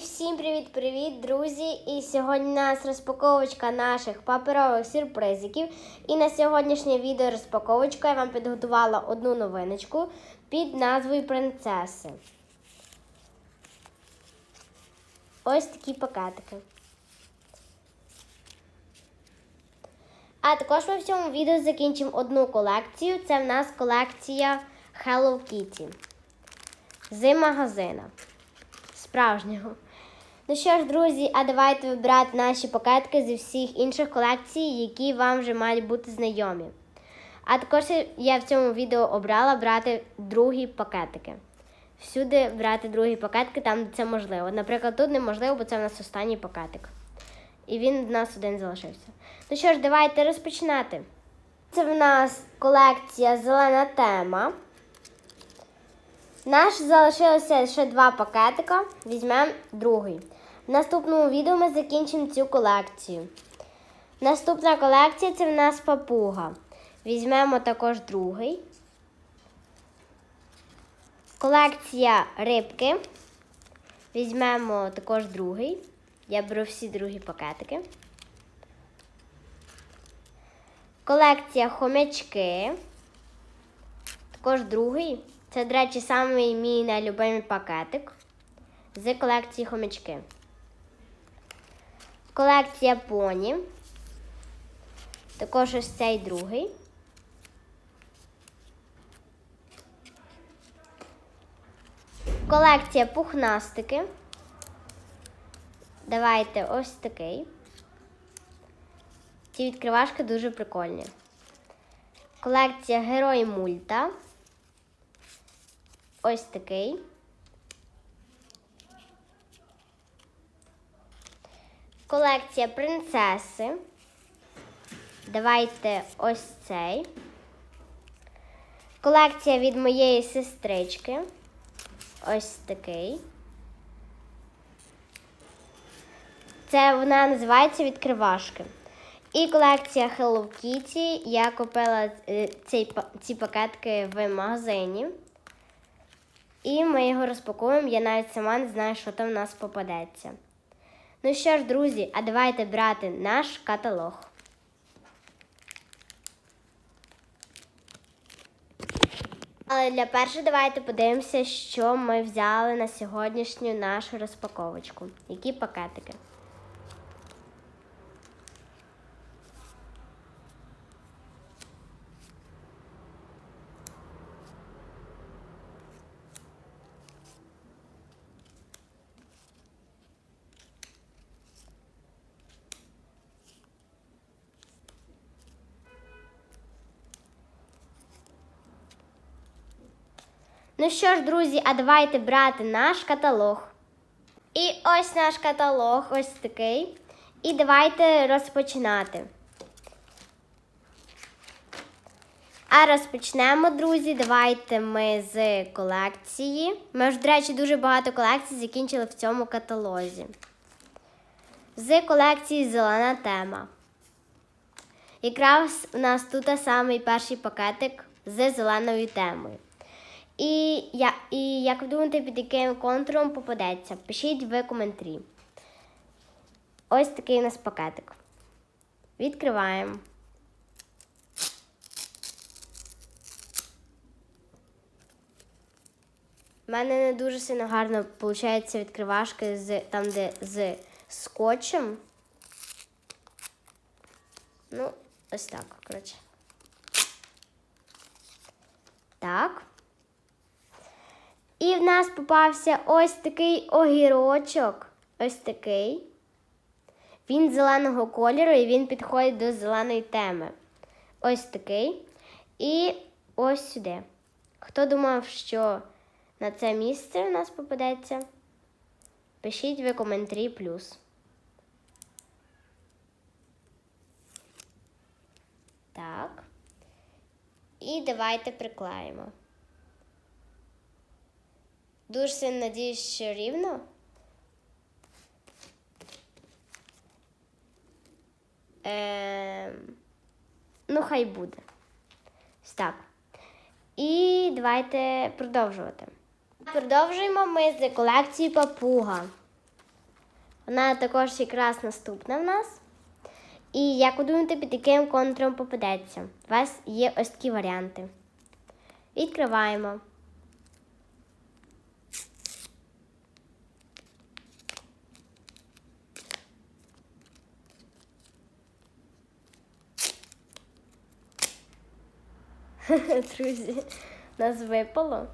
Всім привіт-привіт, друзі! І сьогодні у нас розпаковочка наших паперових сюрпризиків. І на сьогоднішнє відео розпаковочка я вам підготувала одну новиночку під назвою Принцеси. Ось такі пакетики. А також ми в цьому відео закінчимо одну колекцію. Це в нас колекція Hello Kitty з магазина справжнього. Ну що ж, друзі, а давайте вибирати наші пакетики зі всіх інших колекцій, які вам вже мають бути знайомі. А також я в цьому відео обрала брати другі пакетики. Всюди брати другі пакетики там, де це можливо. Наприклад, тут неможливо, бо це в нас останній пакетик. І він в нас один залишився. Ну що ж, давайте розпочинати. Це в нас колекція Зелена тема. Наш залишилося ще два пакетика. Візьмемо другий. В наступному відео ми закінчимо цю колекцію. Наступна колекція це в нас папуга. Візьмемо також другий. Колекція рибки. Візьмемо також другий. Я беру всі другі пакетики. Колекція хомячки. Також другий. Це, до речі, самий мій найлюбимий пакетик з колекції хомячки. Колекція поні. Також ось цей другий. Колекція пухнастики. Давайте ось такий. Ці відкривашки дуже прикольні. Колекція Герої мульта. Ось такий. Колекція принцеси. Давайте ось цей. Колекція від моєї сестрички. Ось такий. Це вона називається відкривашки. І колекція Hello Kitty. Я купила е, па- ці пакетики в магазині. І ми його розпакуємо. Я навіть сама не знаю, що там в нас попадеться. Ну що ж, друзі, а давайте брати наш каталог. Але для першого давайте подивимося, що ми взяли на сьогоднішню нашу розпаковочку. Які пакетики. Ну що ж, друзі, а давайте брати наш каталог. І ось наш каталог, ось такий. І давайте розпочинати. А розпочнемо, друзі. Давайте ми з колекції. Ми ж, до речі, дуже багато колекцій закінчили в цьому каталозі. З колекції Зелена тема. Якраз у нас тут самий перший пакетик з зеленою темою. І, я, і як ви думаєте, під яким контуром попадеться? Пишіть в коментарі. Ось такий у нас пакетик. Відкриваємо. У мене не дуже сильно гарно виходить відкривашки з, там, де з скотчем. Ну, ось так, коротше. Так. І в нас попався ось такий огірочок. Ось такий. Він зеленого кольору і він підходить до зеленої теми. Ось такий. І ось сюди. Хто думав, що на це місце у нас попадеться? Пишіть в коментарі плюс. Так. І давайте приклеїмо. Дуже сильно надіюсь, що рівно. Ем, ну, хай буде. Так. І давайте продовжувати. Продовжуємо ми з колекції папуга. Вона також якраз наступна в нас. І як ви думаєте, під яким контуром попадеться? У вас є ось такі варіанти. Відкриваємо. Друзі, нас випало.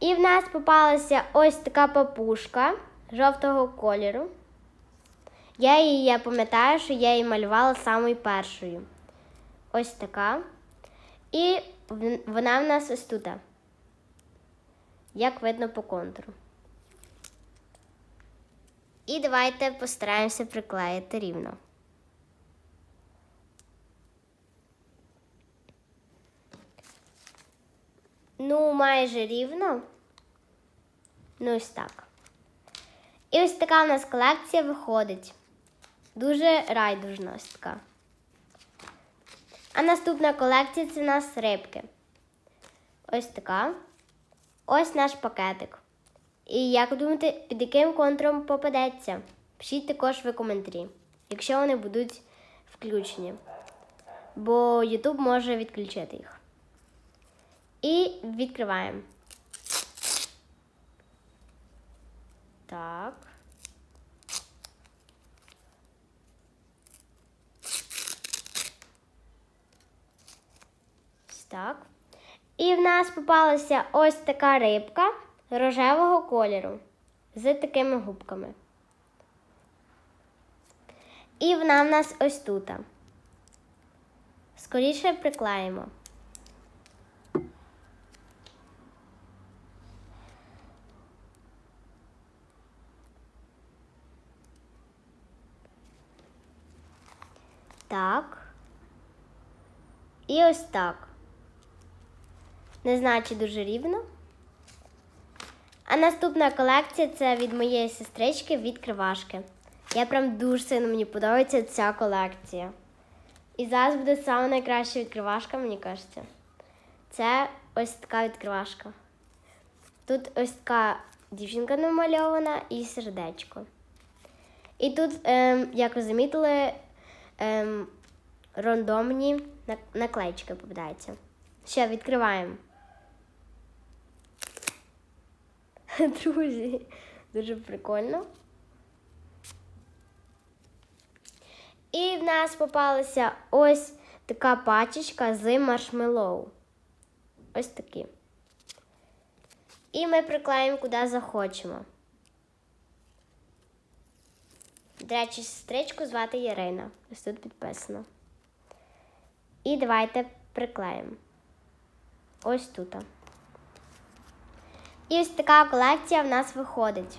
І в нас попалася ось така папушка жовтого кольору. Я її я пам'ятаю, що я її малювала самою першою. Ось така. І вона в нас ось тут. Як видно по контуру. І давайте постараємося приклеїти рівно. Ну, майже рівно. Ну, ось так. І ось така в нас колекція виходить. Дуже райдужна. А наступна колекція це у нас рибки. Ось така. Ось наш пакетик. І як ви думаєте, під яким контуром попадеться? Пишіть також ви коментарі, якщо вони будуть включені. Бо YouTube може відключити їх. І відкриваємо. Так. Так. І в нас попалася ось така рибка рожевого кольору з такими губками. І вона в нас ось тут. Скоріше приклеїмо. Так. І ось так. Не знаю, чи дуже рівно. А наступна колекція це від моєї сестрички відкривашки. Я прям дуже сильно мені подобається ця колекція. І зараз буде саме найкраща відкривашка, мені кажеться. Це ось така відкривашка. Тут ось така дівчинка намальована і сердечко. І тут, ем, як ви замітили, ем, рандомні нак- наклеїчки попадаються. Ще відкриваємо. Друзі, дуже прикольно. І в нас попалася ось така пачечка з маршмеллоу. Ось такі. І ми приклеїмо куди захочемо. До речі, сестричку звати Ярина. Ось тут підписано. І давайте приклеїмо. Ось тут. І ось така колекція в нас виходить.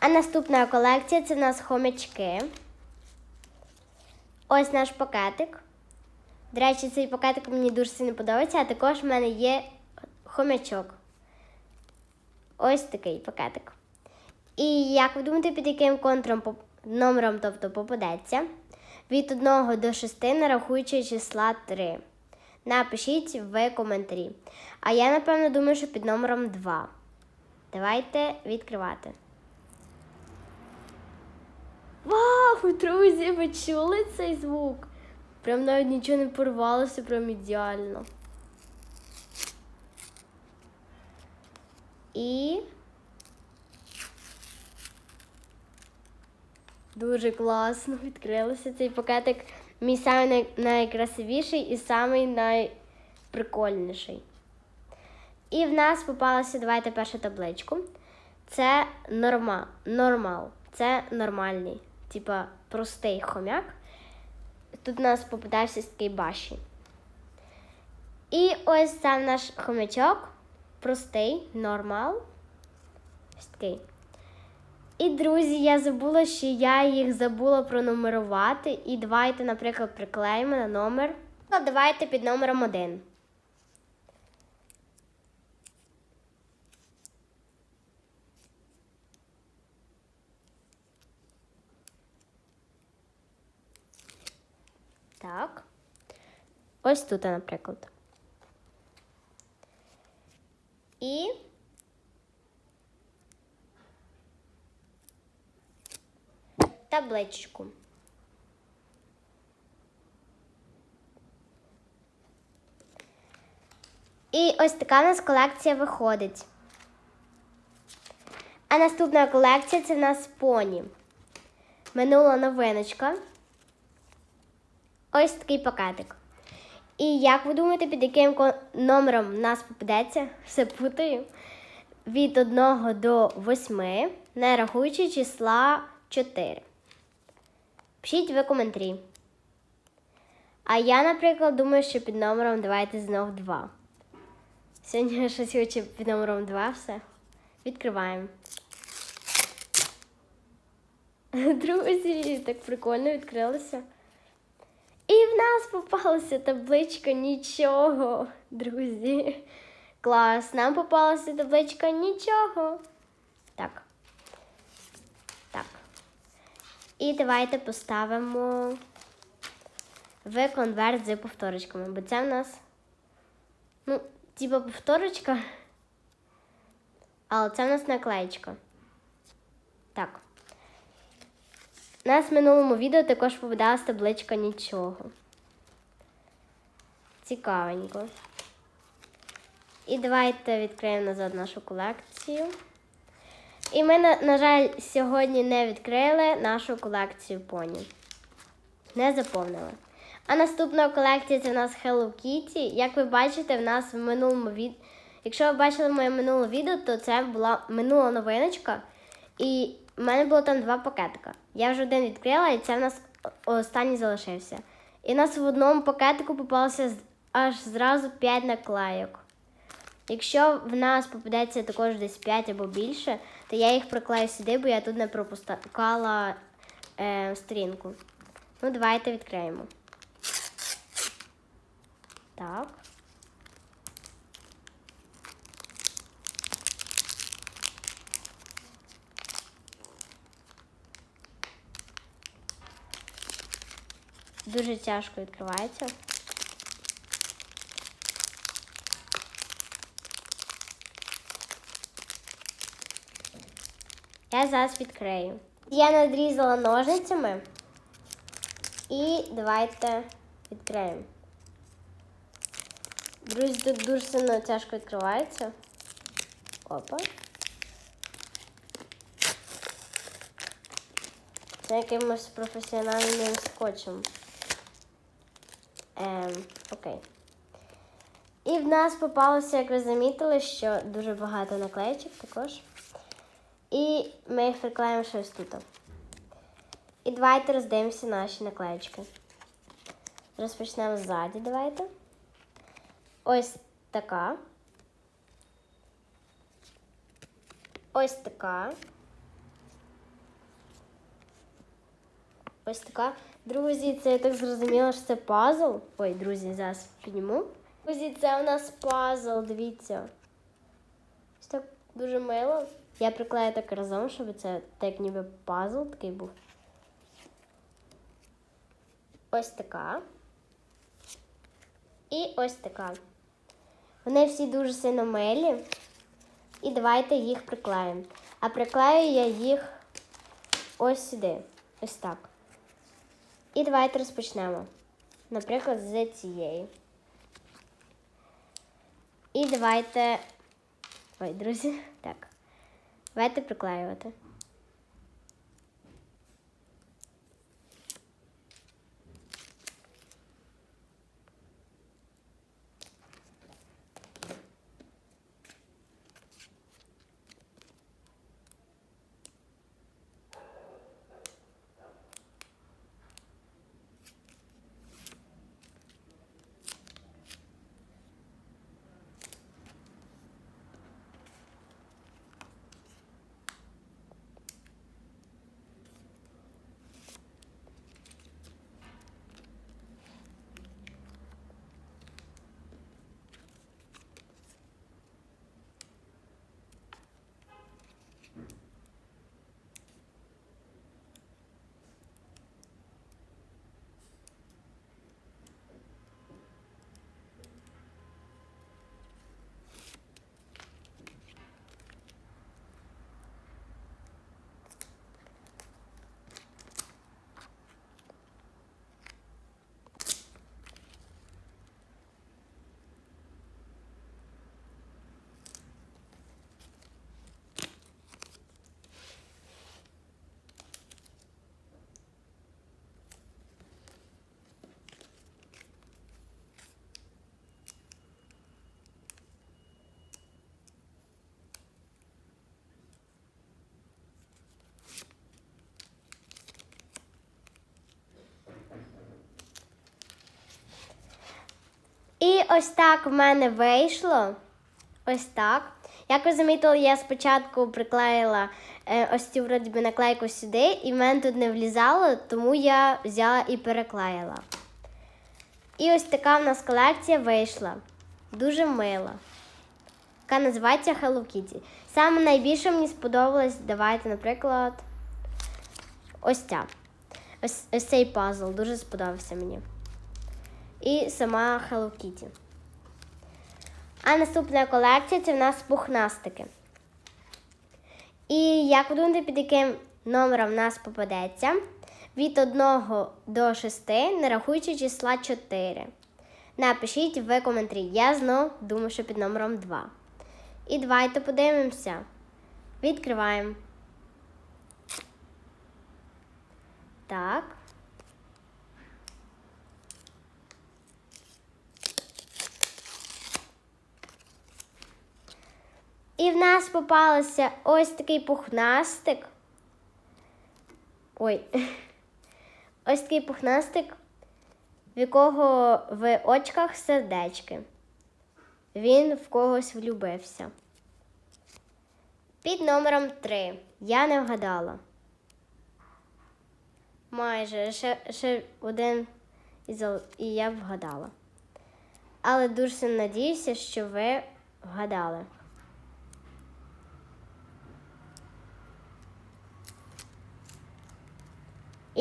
А наступна колекція це в нас хомячки. Ось наш пакетик. До речі, цей пакетик мені дуже сильно подобається, а також в мене є хомячок. Ось такий пакетик. І як ви думаєте, під яким контуром поп- номером тобто, попадеться? Від 1 до 6 нарахуючи числа 3. Напишіть в коментарі. А я, напевно, думаю, що під номером 2. Давайте відкривати. Вау, друзі, ви чули цей звук? Прям навіть нічого не порвалося, прям ідеально. І. Дуже класно відкрилося цей пакетик. Мій самий най- найкрасивіший і самий найприкольніший. І в нас попалася, давайте першу табличку. Це норма, нормал. Це нормальний, типа простий хомяк. Тут у нас попадався такий баші. І ось сам наш хомячок. Простий, нормал. Такий. І, друзі, я забула, що я їх забула пронумерувати. І давайте, наприклад, приклеїмо на номер. Ну, давайте під номером один. Так. Ось тут, наприклад. І табличку. І ось така у нас колекція виходить. А наступна колекція це в нас поні. Минула новиночка. Ось такий пакетик. І як ви думаєте, під яким номером нас попадеться? Все путаю. Від 1 до 8, не рахуючи числа 4. Пишіть ви коментарі. А я, наприклад, думаю, що під номером давайте знов 2. Сьогодні щось хочу під номером 2 все. Відкриваємо. Друзі, так прикольно відкрилося. І в нас попалася табличка нічого, друзі. Клас, нам попалася табличка нічого. Так. Так. І давайте поставимо в конверт з повторочками, бо це в нас, ну, типа повторочка, але це в нас наклеєчка. Так. У нас в минулому відео також попадалась табличка нічого. Цікавенько. І давайте відкриємо назад нашу колекцію. І ми, на, жаль, сьогодні не відкрили нашу колекцію поні. Не заповнили. А наступна колекція це в нас Hello Kitty. Як ви бачите, в нас в минулому відео. Якщо ви бачили моє минуле відео, то це була минула новиночка. І в мене було там два пакетика. Я вже один відкрила, і це в нас останній залишився. І в нас в одному пакетику попалося аж зразу 5 наклейок. Якщо в нас попадеться також десь 5 або більше, то я їх приклею сюди, бо я тут не пропускала е, сторінку. Ну, давайте відкриємо. Так. Дуже тяжко відкривається. Я зараз відкрию. Я надрізала ножницями. І давайте відкриємо. Друзі, тут дуже сильно тяжко відкривається. Опа. Це якимось професіональним скотчем. Ем, окей. І в нас попалося, як ви замітили, що дуже багато наклеїчок також. І ми їх приклеїмо щось тут. І давайте роздивимося наші наклеїчки. Розпочнемо ззаді, давайте. Ось така. Ось така. Ось така. Друзі, це я так зрозуміла, що це пазл. Ой, друзі, зараз підніму. Друзі, це у нас пазл, дивіться. Ось так дуже мило. Я приклею так разом, щоб це так ніби пазл такий був. Ось така. І ось така. Вони всі дуже сильно милі. І давайте їх приклеїмо. А приклею я їх ось сюди. Ось так. І давайте розпочнемо. Наприклад, з цієї. І давайте. Ой, друзі, так. Давайте приклеювати. І ось так в мене вийшло. Ось так. Як ви замітили, я спочатку приклеїла е, ось цю вроді би наклейку сюди, і в мене тут не влізало, тому я взяла і переклеїла. І ось така в нас колекція вийшла. Дуже мила. Яка називається Hello Kitty. Саме найбільше мені сподобалось, давайте, наприклад, ось ця. Ось, ось цей пазл дуже сподобався мені. І сама Hello Kitty. А наступна колекція це в нас пухнастики. І як ви думаєте, під яким номером в нас попадеться? Від 1 до 6, не рахуючи числа 4. Напишіть в коментарі. Я знов думаю, що під номером 2. І давайте подивимося. Відкриваємо. Так. І в нас попалося ось такий пухнастик. Ой. Ось такий пухнастик, в якого в очках сердечки. Він в когось влюбився. Під номером 3. Я не вгадала. Майже ще, ще один і, я вгадала. Але дуже надіюся, що ви вгадали.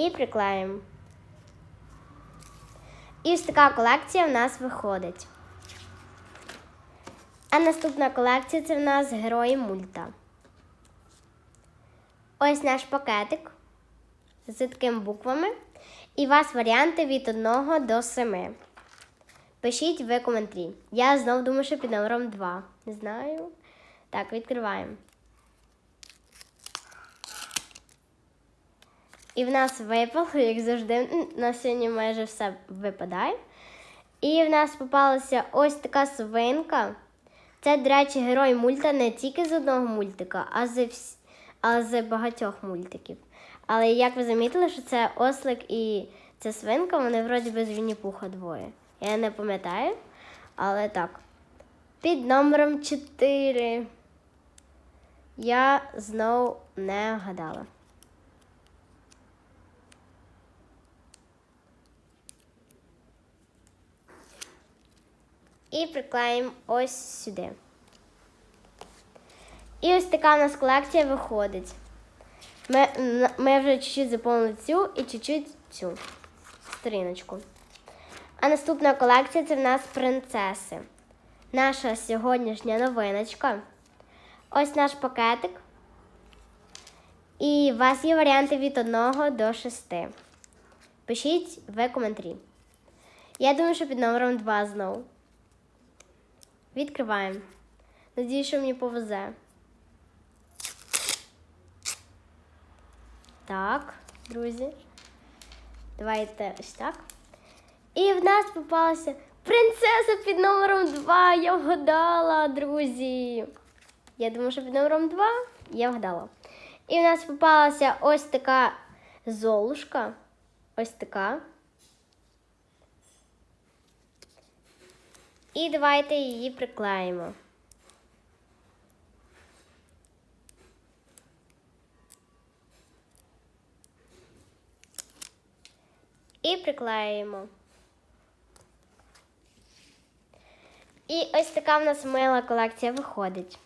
І приклеїмо. І ось така колекція в нас виходить. А наступна колекція це в нас герої мульта. Ось наш пакетик з такими буквами. І у вас варіанти від 1 до 7. Пишіть в коментарі. Я знову думаю, що під номером 2. Не знаю. Так, відкриваємо. І в нас випало, як завжди, на сьогодні майже все випадає. І в нас попалася ось така свинка. Це, до речі, герой мульта не тільки з одного мультика, а з, вс... а з багатьох мультиків. Але як ви замітили, що це ослик і ця свинка, вони вроді без Вінні-Пуха двоє. Я не пам'ятаю, але так. Під номером 4 я знову не вгадала. І приклеїмо ось сюди. І ось така у нас колекція виходить. Ми, ми вже чуть-чуть заповнили цю і чуть-чуть цю сторіночку. А наступна колекція це в нас принцеси. Наша сьогоднішня новиночка. Ось наш пакетик. І у вас є варіанти від 1 до 6. Пишіть в коментарі. Я думаю, що під номером 2 знову. Відкриваємо. Надіюсь, що мені повезе. Так, друзі. Давайте ось так. І в нас попалася принцеса під номером 2. Я вгадала, друзі. Я думаю, що під номером 2 я вгадала. І в нас попалася ось така золушка. Ось така. І давайте її приклеїмо. І приклеїмо. І ось така в нас мила колекція виходить.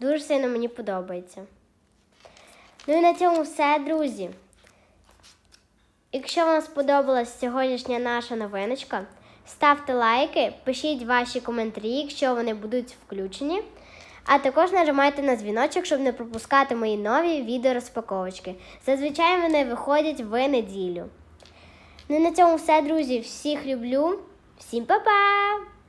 Дуже сильно мені подобається. Ну і на цьому все, друзі. Якщо вам сподобалась сьогоднішня наша новиночка, ставте лайки, пишіть ваші коментарі, якщо вони будуть включені. А також нажимайте на дзвіночок, щоб не пропускати мої нові відеорозпаковочки. Зазвичай вони виходять в неділю. Ну і на цьому все, друзі. Всіх люблю. Всім па-па!